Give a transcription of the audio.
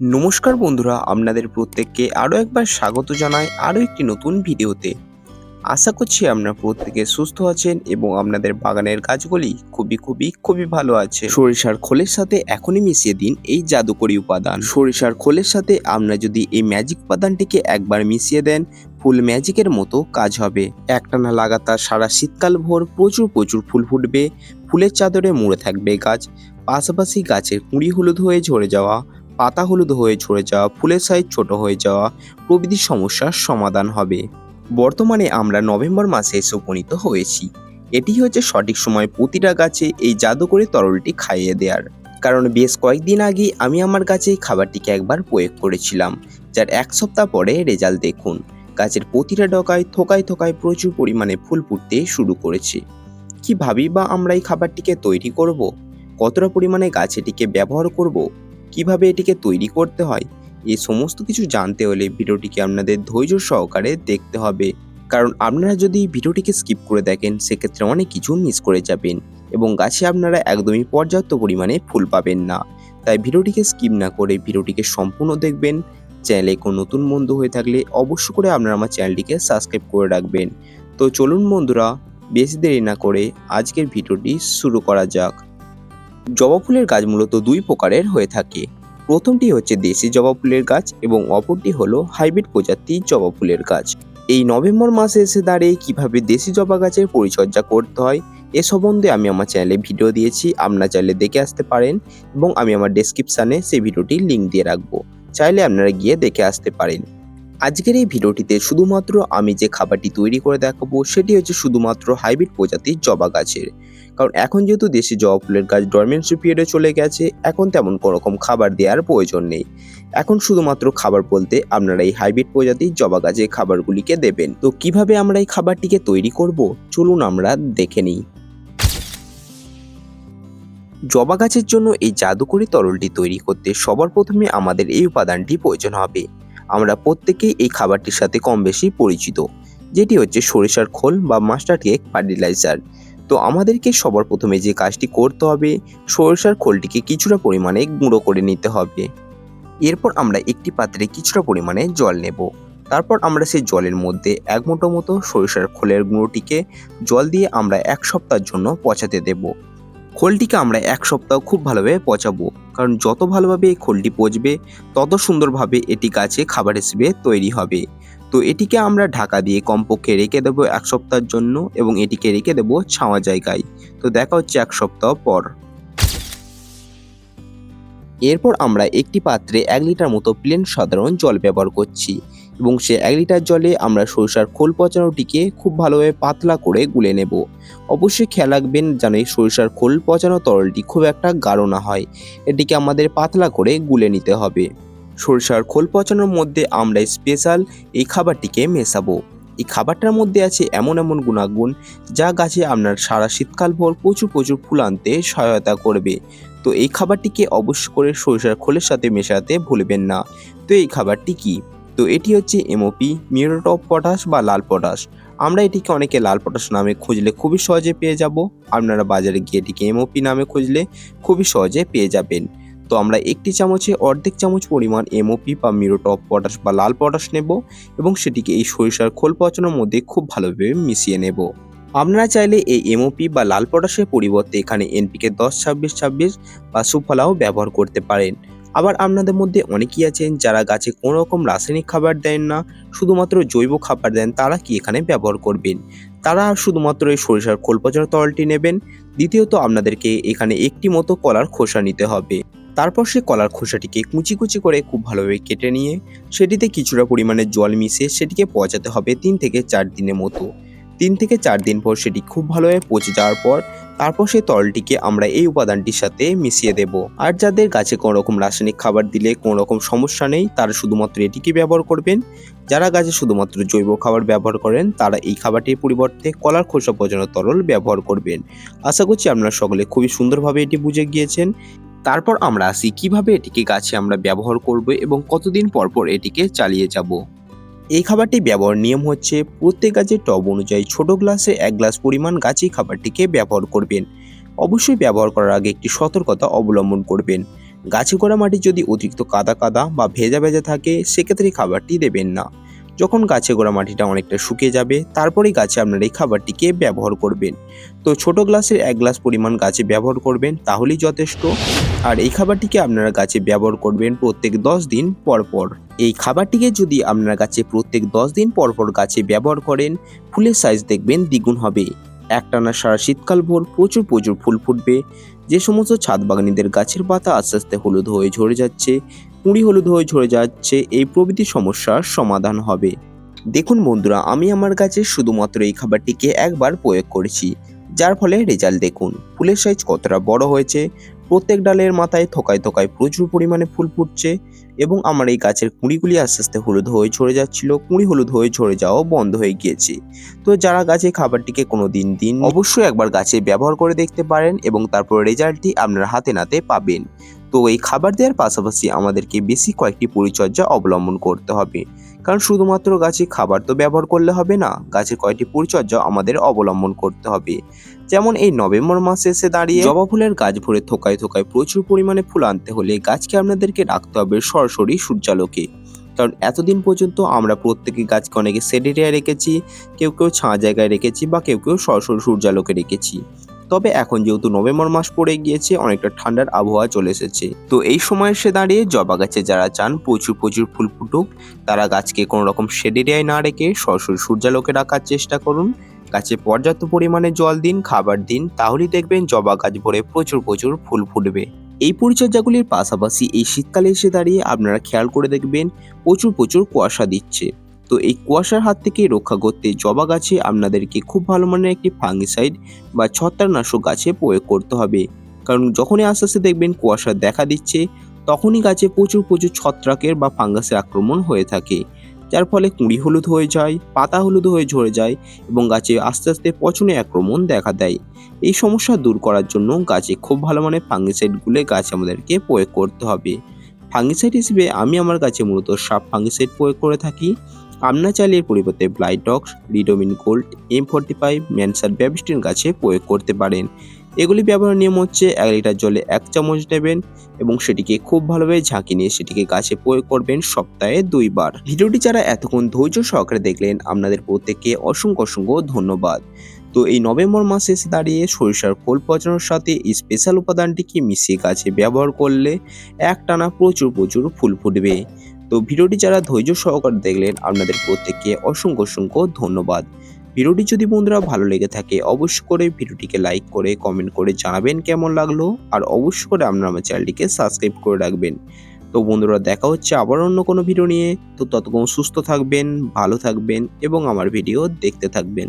নমস্কার বন্ধুরা, আপনাদের প্রত্যেককে আরও একবার স্বাগত জানাই আরও একটি নতুন ভিডিওতে। আশা করছি আপনারা প্রত্যেকে সুস্থ আছেন এবং আপনাদের বাগানের গাছগুলি খুবই খুবই খুবই ভালো আছে। সরিষার খোলের সাথে এখনই মিশিয়ে দিন এই জাদুকরি উপাদান। সরিষার খোলের সাথে আপনারা যদি এই ম্যাজিক উপাদানটিকে একবার মিশিয়ে দেন, ফুল ম্যাজিকের মতো কাজ হবে। একটানা লাগাতার সারা শীতকাল ভোর প্রচুর প্রচুর ফুল ফুটবে, ফুলের চাদরে মুড়ে থাকবে গাছ, পাশাপাশি গাছের কুঁড়ি হলুদ হয়ে ঝরে যাওয়া পাতা হলুদ হয়ে ঝরে যাওয়া, ফুলের সাইজ ছোট হয়ে যাওয়া প্রভৃতি সমস্যার সমাধান হবে। বর্তমানে আমরা নভেম্বর মাসে এসে উপনীত হয়েছি। এটি হচ্ছে সঠিক সময় প্রতিটা গাছে এই জাদুকরি তরলটি খাইয়ে দেওয়ার কারণ বেশ কয়েকদিন আগে আমি আমার গাছে এই খাবারটিকে একবার প্রয়োগ করেছিলাম, যার এক সপ্তাহ পরে রেজাল্ট দেখুন। গাছের প্রতিটা ডকায় থোকায় থোকায় প্রচুর পরিমাণে ফুল ফুটতে শুরু করেছে। কি ভাবি বা আমরা এই খাবারটিকে তৈরি করব? কতটা পরিমাণে গাছ এটিকে ব্যবহার করব? কীভাবে এটিকে তৈরি করতে হয়, এই সমস্ত কিছু জানতে হলে ভিডিওটিকে আপনাদের ধৈর্য সহকারে দেখতে হবে। কারণ আপনারা যদি ভিডিওটিকে স্কিপ করে দেখেন, সেক্ষেত্রে অনেক কিছু মিস করে যাবেন এবং গাছে আপনারা একদমই পর্যাপ্ত পরিমাণে ফুল পাবেন না। তাই ভিডিওটিকে স্কিপ না করে ভিডিওটিকে সম্পূর্ণ দেখবেন। চ্যানেলে কোনো নতুন বন্ধু হয়ে থাকলে অবশ্য করে আপনারা আমার চ্যানেলটিকে সাবস্ক্রাইব করে রাখবেন। তো চলুন বন্ধুরা, বেশি দেরি না করে আজকের ভিডিওটি শুরু করা যাক। জবা ফুলের গাছ মূলত দুই প্রকারের হয়ে থাকে। প্রথমটি হচ্ছে দেশি জবা ফুলের গাছ এবং অপরটি হলো হাইব্রিড প্রজাতির জবা ফুলের গাছ। এই নভেম্বর মাসে এসে দাঁড়িয়ে কীভাবে দেশি জবা গাছের পরিচর্যা করতে হয়, এ সম্বন্ধে আমি আমার চ্যানেলে ভিডিও দিয়েছি, আপনারা চাইলে দেখে আসতে পারেন এবং আমি আমার ডেসক্রিপশানে সেই ভিডিওটির লিঙ্ক দিয়ে রাখব। চাইলে আপনারা গিয়ে দেখে আসতে পারেন। আজকের এই ভিডিওটিতে শুধুমাত্র আমি যে খাবারটি তৈরি করে দেখাবো, সেটি হচ্ছে শুধুমাত্র হাইব্রিড প্রজাতির জবা গাছের। কারণ এখন যেহেতু দেশি জবা ফুলের গাছ ডরমেন্সি পিরিয়ডে চলে গেছে, এখন তেমন কোনো রকম খাবার দেওয়ার প্রয়োজন নেই। এখন শুধুমাত্র খাবার বলতে আপনারা এই হাইব্রিড প্রজাতির জবা গাছের খাবারগুলিকে দেবেন। তো কীভাবে আমরা এই খাবারটিকে তৈরি করব? চলুন আমরা দেখে নিই। জবা গাছের জন্য এই জাদুকরি তরলটি তৈরি করতে সবার প্রথমে আমাদের এই উপাদানটি প্রয়োজন হবে। আমরা প্রত্যেকেই এই খাবারটির সাথে কম বেশি পরিচিত, যেটি হচ্ছে সরিষার খোল বা মাস্টার্ড কেক ফার্টিলাইজার। তো আমাদেরকে সবার প্রথমে যে কাজটি করতে হবে, সরিষার খোলটিকে কিছুটা পরিমাণে গুঁড়ো করে নিতে হবে। এরপর আমরা একটি পাত্রে কিছুটা পরিমাণে জল নেব। তারপর আমরা সেই জলের মধ্যে এক মুঠো মতো সরিষার খোলের গুঁড়োটিকে জল দিয়ে আমরা এক সপ্তাহের জন্য পচাতে দেব। খোলটিকে আমরা এক সপ্তাহ খুব ভালোভাবে পচাবো। কারণ যত ভালোভাবে এই খোলটি পচবে, তত সুন্দরভাবে এটি গাছে খাবার হিসেবে তৈরি হবে। তো এটিকে আমরা ঢাকা দিয়ে কমপক্ষে রেখে দেবো এক সপ্তাহের জন্য এবং এটিকে রেখে দেবো ছাওয়া জায়গায়। তো দেখা হচ্ছে এক সপ্তাহ পর। এরপর আমরা একটি পাত্রে এক লিটার মতো প্লেন সাধারণ জল ব্যবহার করছি। এবং সে এক লিটার জলে আমরা সরিষার খোল পচানোটিকে খুব ভালোভাবে পাতলা করে গুলে নেব। অবশ্যই খেয়াল রাখবেন যেন এই সরিষার খোল পচানো তরলটি খুব একটা গাঢ় না হয়। এটিকে আমাদের পাতলা করে গুলে নিতে হবে। সরিষার খোল পচানোর মধ্যে আমরা স্পেশাল এই খাবারটিকে মেশাবো। এই খাবারটার মধ্যে আছে এমন এমন গুণাগুণ যা গাছে আপনার সারা শীতকাল ভর প্রচুর প্রচুর ফুল আনতে সহায়তা করবে। তো এই খাবারটিকে অবশ্য করে সরিষার খোলের সাথে মেশাতে ভুলবেন না। তো এই খাবারটি কি? তো এটি হচ্ছে এমওপি মিউরেট অফ পটাশ বা লাল পটাশ আমরা এটিকে অনেকে লাল পটাশ নামে খুঁজলে খুবই সহজে পেয়ে যাব। আপনারা বাজারে গিয়ে এটিকে এমওপি নামে খুঁজলে খুবই সহজে পেয়ে যাবেন। তো আমরা একটি চামচে অর্ধেক চামচ পরিমাণ এমওপি বা মিরোট অফ পটাশ বা লাল পটাশ নেব এবং সেটিকে এই সরিষার খোল পচানোর মধ্যে খুব ভালোভাবে মিশিয়ে নেব। আপনারা চাইলে এই এমওপি বা লাল পটাশের পরিবর্তে এখানে এনপিকে দশ, ছাব্বিশ ছাব্বিশ বা সুফলাও ব্যবহার করতে পারেন। আবার আপনাদের মধ্যে অনেকেই আছেন যারা গাছে কোনো রকম রাসায়নিক খাবার দেন না, শুধুমাত্র জৈব খাবার দেন, তারা কি এখানে ব্যবহার করবেন? তারা শুধুমাত্র এই সরিষার খোল তরলটি নেবেন, দ্বিতীয়ত আপনাদেরকে এখানে একটি মতো কলার খোসা নিতে হবে। তারপর সে কলার খোসাটিকে কুচি কুচি করে খুব ভালোভাবে কেটে নিয়ে, সেটিতে কিছুটা পরিমাণে জল মিশিয়ে সেটিকে পচাতে হবে তিন থেকে চার দিনের মতো। তিন থেকে চার দিন পর সেটি খুব ভালোভাবে পচে যাওয়ার পর তারপর সেই তরলটিকে আমরা এই উপাদানটির সাথে মিশিয়ে দেব। আর যাদের গাছে কোনো রকম রাসায়নিক খাবার দিলে কোনো রকম সমস্যা নেই, তারা শুধুমাত্র এটিকে ব্যবহার করবেন। যারা গাছে শুধুমাত্র জৈব খাবার ব্যবহার করেন, তারা এই খাবারটির পরিবর্তে কলার খোসা পচানো তরল ব্যবহার করবেন। আশা করছি আপনারা সকলে খুবই সুন্দরভাবে এটি বুঝে গিয়েছেন। তারপর আমরা আসি কীভাবে এটিকে গাছে আমরা ব্যবহার করব এবং কতদিন পর পর এটিকে চালিয়ে যাব। এই খাবারটি ব্যবহার নিয়ম হচ্ছে প্রত্যেক গাছের টব অনুযায়ী ছোট গ্লাসে এক গ্লাস পরিমাণ গাছেই খাবারটিকে ব্যবহার করবেন। অবশ্যই ব্যবহার করার আগে একটি সতর্কতা অবলম্বন করবেন। গাছে করা মাটি যদি অতিরিক্ত কাদা কাদা বা ভেজা ভেজা থাকে, সেক্ষেত্রে খাবারটি দেবেন না। যখন গাছে গোড়া মাটিটা অনেকটা শুকিয়ে যাবে, তারপরেই গাছে আপনারা এই খাবারটিকে ব্যবহার করবেন। তো ছোট গ্লাসের এক গ্লাস পরিমাণ গাছে ব্যবহার করবেন, তাহলেই যথেষ্ট। আর এই খাবারটিকে আপনারা গাছে ব্যবহার করবেন প্রত্যেক দশ দিন পর পর। এই খাবারটিকে যদি আপনারা গাছে প্রত্যেক দশ দিন পর পর গাছে ব্যবহার করেন, ফুলের সাইজ দেখবেন দ্বিগুণ হবে। একটানা সারা শীতকাল ভোর প্রচুর প্রচুর ফুল ফুটবে। যে সমস্ত ছাদ বাগানীদের গাছের পাতা আস্তে আস্তে হলুদ হয়ে ঝরে যাচ্ছে, কুঁড়ি হলুদ হয়ে ঝরে যাচ্ছে, এই প্রভৃতি সমস্যার সমাধান হবে। দেখুন বন্ধুরা, আমি আমার গাছে শুধুমাত্র এই খাবারটিকে একবার প্রয়োগ করেছি। যার ফলে রেজাল্ট দেখুন, ফুলের সাইজ কতটা বড় হয়েছে প্রত্যেক ডালের মাথায় থোকায় থোকায় প্রচুর পরিমাণে ফুল ফুটছে এবং আমার এই গাছের কুঁড়িগুলি আস্তে আস্তে হলুদ হয়ে ঝরে যাচ্ছিল, কুঁড়ি হলুদ হয়ে ঝরে যাওয়াও বন্ধ হয়ে গিয়েছে। তো যারা গাছে খাবারটিকে কোনো দিন দিন অবশ্যই একবার গাছে ব্যবহার করে দেখতে পারেন এবং তারপর রেজাল্টটি আপনার হাতে নাতে পাবেন। তো এই খাবার দেওয়ার পাশাপাশি আমাদেরকে বেশি কয়েকটি পরিচর্যা অবলম্বন করতে হবে। কারণ শুধুমাত্র গাছে খাবার তো ব্যবহার করলে হবে না গাছের কয়েকটি পরিচর্যা আমাদের অবলম্বন করতে হবে। যেমন এই নভেম্বর মাসে এসে দাঁড়িয়ে জবা ফুলের গাছ ভরে থোকায় থোকায় প্রচুর পরিমাণে ফুল আনতে হলে গাছকে আপনাদেরকে রাখতে হবে সরাসরি সূর্যালোকে। কারণ এতদিন পর্যন্ত আমরা প্রত্যেকে গাছকে অনেকে সেড এরিয়ায় রেখেছি, কেউ কেউ ছাঁ জায়গায় রেখেছি বা কেউ কেউ সরাসরি সূর্যালোকে রেখেছি। তবে এখন যেহেতু নভেম্বর মাস পড়ে গিয়েছে, অনেকটা ঠান্ডার আবহাওয়া চলে এসেছে। তো এই সময় এসে দাঁড়িয়ে জবা গাছে যারা চান, প্রচুর প্রচুর ফুল ফুটুক, তারা গাছকে কোনো রকম শেড এরিয়ায় না রেখে সরাসরি সূর্যালোকে রাখার চেষ্টা করুন। গাছে পর্যাপ্ত পরিমাণে জল দিন, খাবার দিন, তাহলেই দেখবেন জবা গাছ ভরে প্রচুর প্রচুর ফুল ফুটবে। এই পরিচর্যাগুলির পাশাপাশি এই শীতকালে এসে দাঁড়িয়ে আপনারা খেয়াল করে দেখবেন, প্রচুর প্রচুর কুয়াশা দিচ্ছে। তো এই কুয়াশার হাত থেকে রক্ষা করতে জবা গাছে আপনাদেরকে খুব ভালো মানের একটি ফাঙ্গিসাইড বা ছত্রাকনাশক গাছে প্রয়োগ করতে হবে। কারণ যখনই আস্তে আস্তে দেখবেন কুয়াশা দেখা দিচ্ছে, তখনই গাছে প্রচুর প্রচুর ছত্রাকের বা ফাঙ্গাসের আক্রমণ হয়ে থাকে। যার ফলে কুঁড়ি হলুদ হয়ে যায়, পাতা হলুদ হয়ে ঝরে যায় এবং গাছে আস্তে আস্তে পচনে আক্রমণ দেখা দেয়। এই সমস্যা দূর করার জন্য গাছে খুব ভালো মানের ফাঙ্গিসাইডগুলো গাছ আমাদেরকে প্রয়োগ করতে হবে। ফাঙ্গিসাইড হিসেবে আমি আমার গাছে মূলত সাপ ফাঙ্গিসাইড প্রয়োগ করে থাকি। আপনার চাইলে এর পরিবর্তে Blitox Ridomil gold M forty five ম্যানসার Bavistin গাছে প্রয়োগ করতে পারেন। এগুলি ব্যবহার নিয়ম হচ্ছে এক লিটার জলে এক চামচ নেবেন এবং সেটিকে খুব ভালোভাবে ঝাঁকি নিয়ে সেটিকে গাছে প্রয়োগ করবেন সপ্তাহে দুইবার। ভিডিওটি যারা এতক্ষণ ধৈর্য সহকারে দেখলেন, আপনাদের প্রত্যেককে অসংখ্য অসংখ্য ধন্যবাদ। তো এই নভেম্বর মাসে এসে দাঁড়িয়ে সরিষার খোল পচানোর সাথে এই স্পেশাল উপাদানটিকে মিশিয়ে গাছে ব্যবহার করলে একটানা প্রচুর প্রচুর ফুল ফুটবে। তো ভিডিওটি যারা ধৈর্য সহকারে দেখলেন, আপনাদের প্রত্যেককে অসংখ্য অসংখ্য ধন্যবাদ। ভিডিওটি যদি বন্ধুরা ভালো লেগে থাকে, অবশ্যই করে ভিডিওটিকে লাইক করে, কমেন্ট করে জানাবেন কেমন লাগল। আর অবশ্যই করে আপনারা আমার চ্যানেলটিকে সাবস্ক্রাইব করে রাখবেন। তো বন্ধুরা, দেখা হচ্ছে আবার অন্য কোনো ভিডিও নিয়ে। তো ততক্ষণ সুস্থ থাকবেন, ভালো থাকবেন এবং আমার ভিডিও দেখতে থাকবেন।